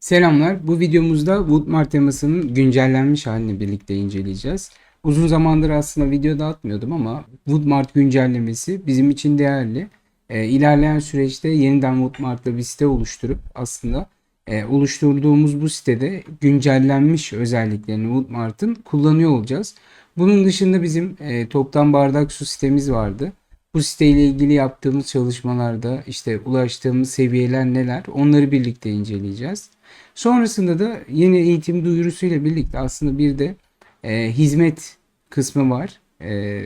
Selamlar. Bu videomuzda Woodmart temasının güncellenmiş halini birlikte inceleyeceğiz. Uzun zamandır aslında video da atmıyordum ama Woodmart güncellemesi bizim için değerli. Ee, ilerleyen süreçte yeniden Woodmart'ta bir site oluşturup aslında e, oluşturduğumuz bu sitede güncellenmiş özelliklerini Woodmart'ın kullanıyor olacağız. Bunun dışında bizim e, toptan bardak su sitemiz vardı. Bu siteyle ilgili yaptığımız çalışmalarda işte ulaştığımız seviyeler neler onları birlikte inceleyeceğiz. Sonrasında da yeni eğitim duyurusuyla birlikte aslında bir de e, hizmet kısmı var. E,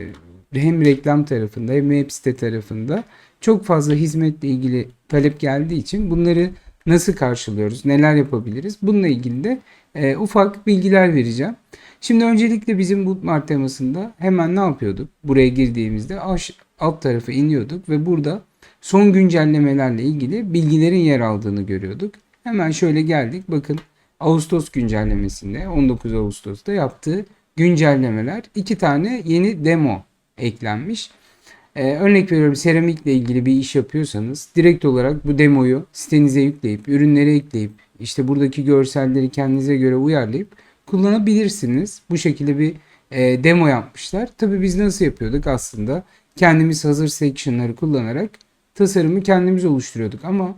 hem reklam tarafında hem web site tarafında çok fazla hizmetle ilgili talep geldiği için bunları nasıl karşılıyoruz, neler yapabiliriz bununla ilgili de e, ufak bilgiler vereceğim. Şimdi öncelikle bizim Bootmart temasında hemen ne yapıyorduk? Buraya girdiğimizde aş, alt tarafa iniyorduk ve burada son güncellemelerle ilgili bilgilerin yer aldığını görüyorduk. Hemen şöyle geldik. Bakın Ağustos güncellemesinde 19 Ağustos'ta yaptığı güncellemeler iki tane yeni demo eklenmiş. Ee, örnek veriyorum seramikle ilgili bir iş yapıyorsanız direkt olarak bu demoyu sitenize yükleyip ürünlere ekleyip işte buradaki görselleri kendinize göre uyarlayıp kullanabilirsiniz. Bu şekilde bir e, demo yapmışlar. Tabii biz nasıl yapıyorduk aslında? Kendimiz hazır section'ları kullanarak tasarımı kendimiz oluşturuyorduk ama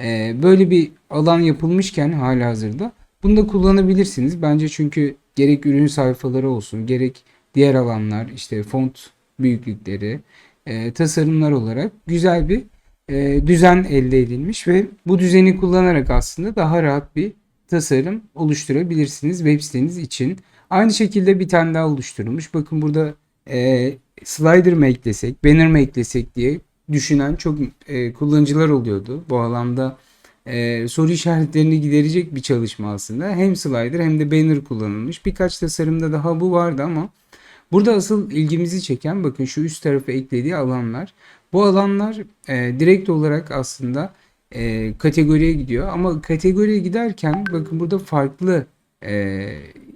e, böyle bir alan yapılmışken hala hazırda bunu da kullanabilirsiniz. Bence çünkü gerek ürün sayfaları olsun gerek diğer alanlar işte font büyüklükleri e, tasarımlar olarak güzel bir e, düzen elde edilmiş ve bu düzeni kullanarak aslında daha rahat bir tasarım oluşturabilirsiniz web siteniz için. Aynı şekilde bir tane daha oluşturulmuş. Bakın burada e, slider mı eklesek, banner mı eklesek diye düşünen çok e, kullanıcılar oluyordu. Bu alanda e, soru işaretlerini giderecek bir çalışma aslında. Hem slider hem de banner kullanılmış. Birkaç tasarımda daha bu vardı ama burada asıl ilgimizi çeken bakın şu üst tarafa eklediği alanlar. Bu alanlar e, direkt olarak aslında e, kategoriye gidiyor. Ama kategoriye giderken bakın burada farklı e,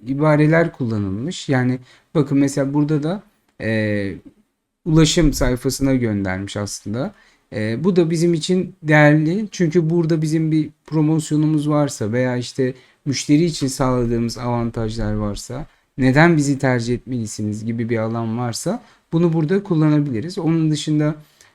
ibareler kullanılmış. Yani bakın mesela burada da e, ulaşım sayfasına göndermiş aslında. E, bu da bizim için değerli çünkü burada bizim bir promosyonumuz varsa veya işte müşteri için sağladığımız avantajlar varsa neden bizi tercih etmelisiniz gibi bir alan varsa bunu burada kullanabiliriz. Onun dışında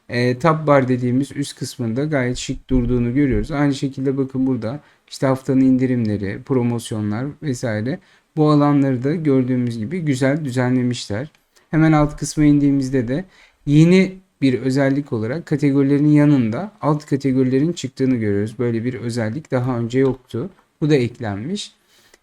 e, tab bar dediğimiz üst kısmında gayet şık durduğunu görüyoruz. Aynı şekilde bakın burada işte haftanın indirimleri, promosyonlar vesaire bu alanları da gördüğümüz gibi güzel düzenlemişler. Hemen alt kısma indiğimizde de yeni bir özellik olarak kategorilerin yanında alt kategorilerin çıktığını görüyoruz. Böyle bir özellik daha önce yoktu. Bu da eklenmiş.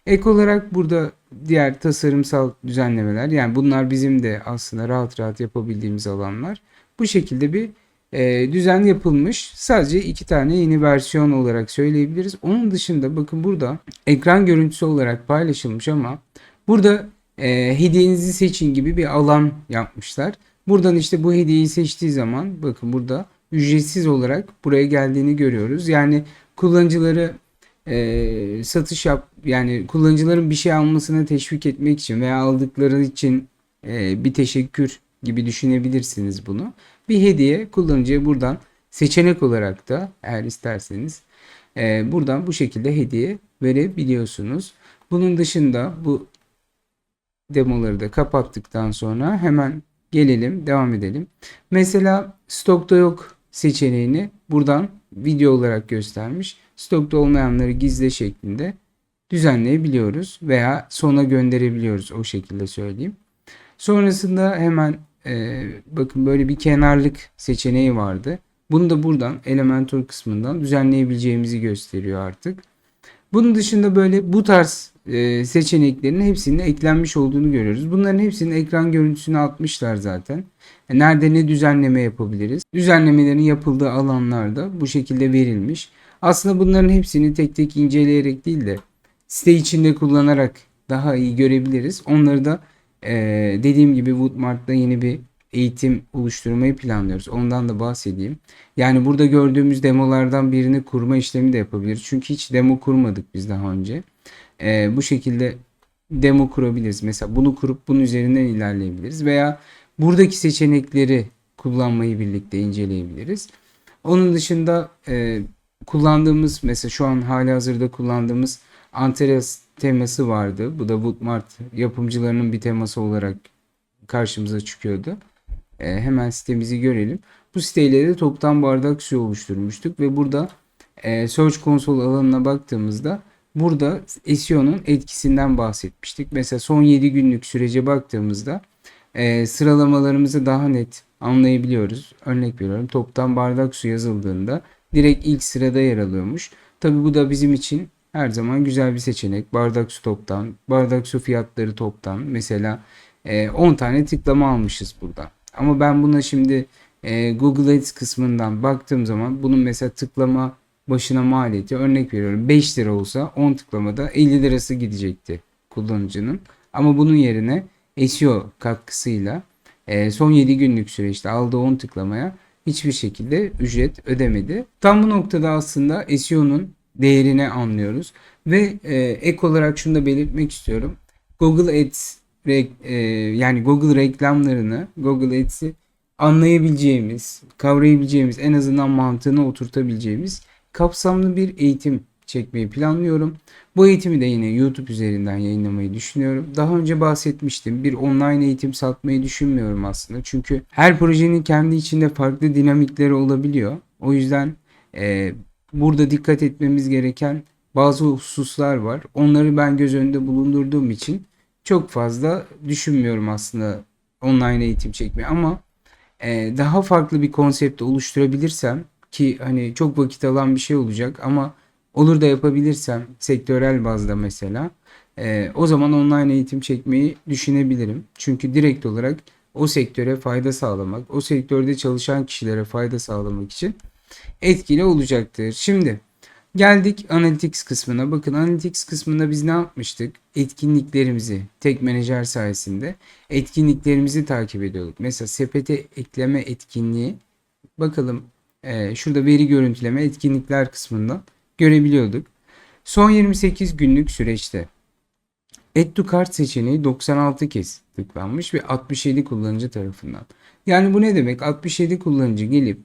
Ek olarak burada diğer tasarımsal düzenlemeler yani bunlar bizim de aslında rahat rahat yapabildiğimiz alanlar. Bu şekilde bir e, düzen yapılmış. Sadece iki tane yeni versiyon olarak söyleyebiliriz. Onun dışında bakın burada ekran görüntüsü olarak paylaşılmış ama burada e, hediyenizi seçin gibi bir alan yapmışlar. Buradan işte bu hediyeyi seçtiği zaman bakın burada ücretsiz olarak buraya geldiğini görüyoruz. Yani kullanıcıları e, satış yap yani kullanıcıların bir şey almasına teşvik etmek için veya aldıkları için e, bir teşekkür gibi düşünebilirsiniz bunu. Bir hediye kullanıcıya buradan seçenek olarak da eğer isterseniz e, buradan bu şekilde hediye verebiliyorsunuz. Bunun dışında bu demoları da kapattıktan sonra hemen gelelim devam edelim. Mesela stokta yok seçeneğini buradan video olarak göstermiş. Stokta olmayanları gizle şeklinde düzenleyebiliyoruz veya sona gönderebiliyoruz o şekilde söyleyeyim. Sonrasında hemen e, bakın böyle bir kenarlık seçeneği vardı. Bunu da buradan Elementor kısmından düzenleyebileceğimizi gösteriyor artık. Bunun dışında böyle bu tarz e, seçeneklerin hepsinin eklenmiş olduğunu görüyoruz. Bunların hepsinin ekran görüntüsünü atmışlar zaten. E, nerede ne düzenleme yapabiliriz? Düzenlemelerin yapıldığı alanlarda bu şekilde verilmiş. Aslında bunların hepsini tek tek inceleyerek değil de site içinde kullanarak daha iyi görebiliriz. Onları da e, dediğim gibi Woodmart'ta yeni bir eğitim oluşturmayı planlıyoruz. Ondan da bahsedeyim. Yani burada gördüğümüz demolardan birini kurma işlemi de yapabiliriz. Çünkü hiç demo kurmadık biz daha önce. Ee, bu şekilde demo kurabiliriz. Mesela bunu kurup bunun üzerinden ilerleyebiliriz. Veya buradaki seçenekleri kullanmayı birlikte inceleyebiliriz. Onun dışında e, kullandığımız mesela şu an hali hazırda kullandığımız Antares teması vardı. Bu da Woodmart yapımcılarının bir teması olarak karşımıza çıkıyordu. E, hemen sitemizi görelim. Bu siteyle de toptan bardak suyu oluşturmuştuk ve burada e, Search Console alanına baktığımızda burada SEO'nun etkisinden bahsetmiştik. Mesela son 7 günlük sürece baktığımızda e, sıralamalarımızı daha net anlayabiliyoruz. Örnek veriyorum toptan bardak su yazıldığında direkt ilk sırada yer alıyormuş. Tabi bu da bizim için her zaman güzel bir seçenek. Bardak su toptan, bardak su fiyatları toptan. Mesela e, 10 tane tıklama almışız burada. Ama ben buna şimdi e, Google Ads kısmından baktığım zaman bunun mesela tıklama başına maliyeti örnek veriyorum 5 lira olsa 10 tıklamada 50 lirası gidecekti kullanıcının. Ama bunun yerine SEO katkısıyla e, son 7 günlük süreçte aldığı 10 tıklamaya hiçbir şekilde ücret ödemedi. Tam bu noktada aslında SEO'nun değerini anlıyoruz. Ve e, ek olarak şunu da belirtmek istiyorum. Google Ads re, e, yani Google reklamlarını, Google Ads'i anlayabileceğimiz, kavrayabileceğimiz, en azından mantığını oturtabileceğimiz kapsamlı bir eğitim çekmeyi planlıyorum. Bu eğitimi de yine YouTube üzerinden yayınlamayı düşünüyorum. Daha önce bahsetmiştim. Bir online eğitim satmayı düşünmüyorum aslında. Çünkü her projenin kendi içinde farklı dinamikleri olabiliyor. O yüzden e, burada dikkat etmemiz gereken bazı hususlar var. Onları ben göz önünde bulundurduğum için çok fazla düşünmüyorum aslında online eğitim çekmeyi ama e, daha farklı bir konsept oluşturabilirsem ki hani çok vakit alan bir şey olacak ama olur da yapabilirsem sektörel bazda mesela e, o zaman online eğitim çekmeyi düşünebilirim. Çünkü direkt olarak o sektöre fayda sağlamak, o sektörde çalışan kişilere fayda sağlamak için etkili olacaktır. Şimdi geldik Analytics kısmına. Bakın Analytics kısmında biz ne yapmıştık? Etkinliklerimizi tek menajer sayesinde etkinliklerimizi takip ediyorduk. Mesela sepete ekleme etkinliği bakalım e, şurada veri görüntüleme etkinlikler kısmından görebiliyorduk. Son 28 günlük süreçte Add to Cart seçeneği 96 kez tıklanmış ve 67 kullanıcı tarafından. Yani bu ne demek? 67 kullanıcı gelip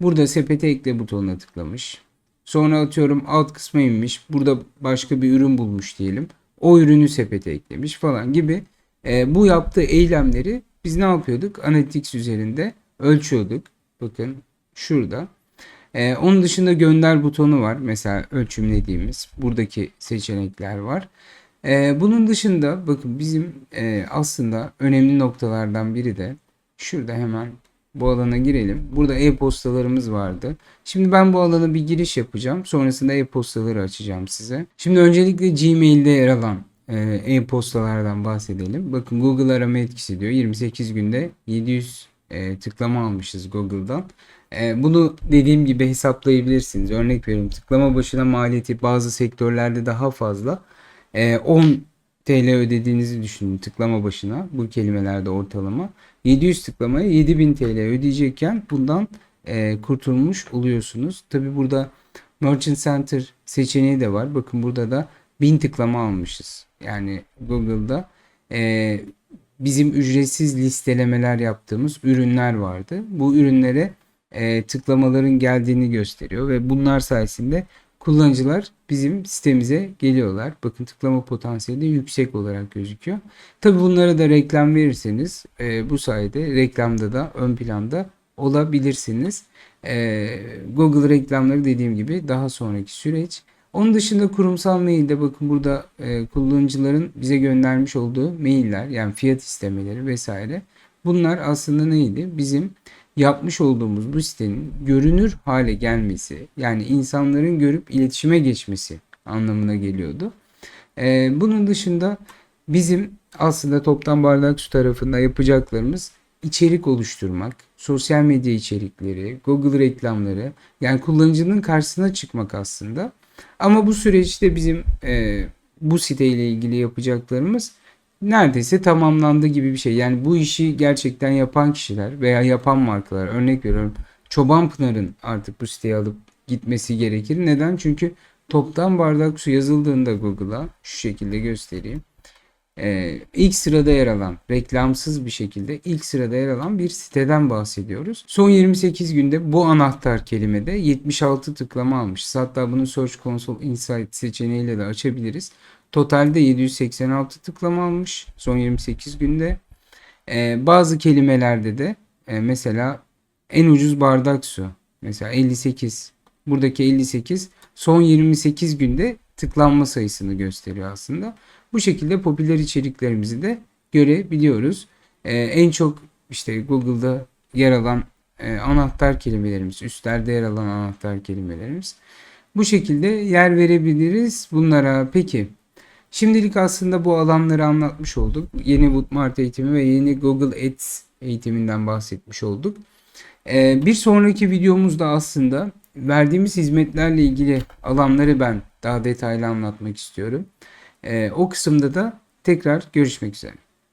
burada sepete ekle butonuna tıklamış. Sonra atıyorum alt kısma inmiş. Burada başka bir ürün bulmuş diyelim. O ürünü sepete eklemiş falan gibi. E, bu yaptığı eylemleri biz ne yapıyorduk? Analytics üzerinde ölçüyorduk. Bakın şurada. Ee, onun dışında gönder butonu var. Mesela ölçümlediğimiz buradaki seçenekler var. Ee, bunun dışında bakın bizim e, aslında önemli noktalardan biri de şurada hemen bu alana girelim. Burada e-postalarımız vardı. Şimdi ben bu alana bir giriş yapacağım. Sonrasında e-postaları açacağım size. Şimdi öncelikle Gmail'de yer alan e, e-postalardan bahsedelim. Bakın Google arama etkisi diyor. 28 günde 700 e, tıklama almışız Google'dan. E, bunu dediğim gibi hesaplayabilirsiniz. Örnek veriyorum tıklama başına maliyeti bazı sektörlerde daha fazla. E, 10 TL ödediğinizi düşünün tıklama başına bu kelimelerde ortalama. 700 tıklamaya 7000 TL ödeyecekken bundan e, kurtulmuş oluyorsunuz. Tabi burada Merchant Center seçeneği de var. Bakın burada da 1000 tıklama almışız. Yani Google'da e, bizim ücretsiz listelemeler yaptığımız ürünler vardı. Bu ürünlere e, tıklamaların geldiğini gösteriyor ve bunlar sayesinde kullanıcılar bizim sitemize geliyorlar. Bakın tıklama potansiyeli yüksek olarak gözüküyor. Tabi bunlara da reklam verirseniz e, bu sayede reklamda da ön planda olabilirsiniz. E, Google reklamları dediğim gibi daha sonraki süreç. Onun dışında kurumsal mailde bakın burada e, kullanıcıların bize göndermiş olduğu mailler yani fiyat istemeleri vesaire. Bunlar aslında neydi? Bizim yapmış olduğumuz bu sitenin görünür hale gelmesi yani insanların görüp iletişime geçmesi anlamına geliyordu. Ee, bunun dışında bizim aslında toptan bardak su tarafında yapacaklarımız içerik oluşturmak, sosyal medya içerikleri, Google reklamları yani kullanıcının karşısına çıkmak aslında. Ama bu süreçte bizim e, bu siteyle ilgili yapacaklarımız neredeyse tamamlandı gibi bir şey. Yani bu işi gerçekten yapan kişiler veya yapan markalar örnek veriyorum Çoban Pınar'ın artık bu siteyi alıp gitmesi gerekir. Neden? Çünkü toptan bardak su yazıldığında Google'a şu şekilde göstereyim. e, ilk sırada yer alan, reklamsız bir şekilde ilk sırada yer alan bir siteden bahsediyoruz. Son 28 günde bu anahtar kelimede 76 tıklama almış. Hatta bunu Search Console Insight seçeneğiyle de açabiliriz. Totalde 786 tıklama almış son 28 günde. E, bazı kelimelerde de e, mesela en ucuz bardak su. Mesela 58. Buradaki 58 son 28 günde tıklanma sayısını gösteriyor aslında. Bu şekilde popüler içeriklerimizi de görebiliyoruz. Ee, en çok işte Google'da yer alan e, anahtar kelimelerimiz, üstlerde yer alan anahtar kelimelerimiz. Bu şekilde yer verebiliriz bunlara. Peki şimdilik aslında bu alanları anlatmış olduk. Yeni Woodmart eğitimi ve yeni Google Ads eğitiminden bahsetmiş olduk. Ee, bir sonraki videomuzda aslında verdiğimiz hizmetlerle ilgili alanları ben daha detaylı anlatmak istiyorum. Ee, o kısımda da tekrar görüşmek üzere.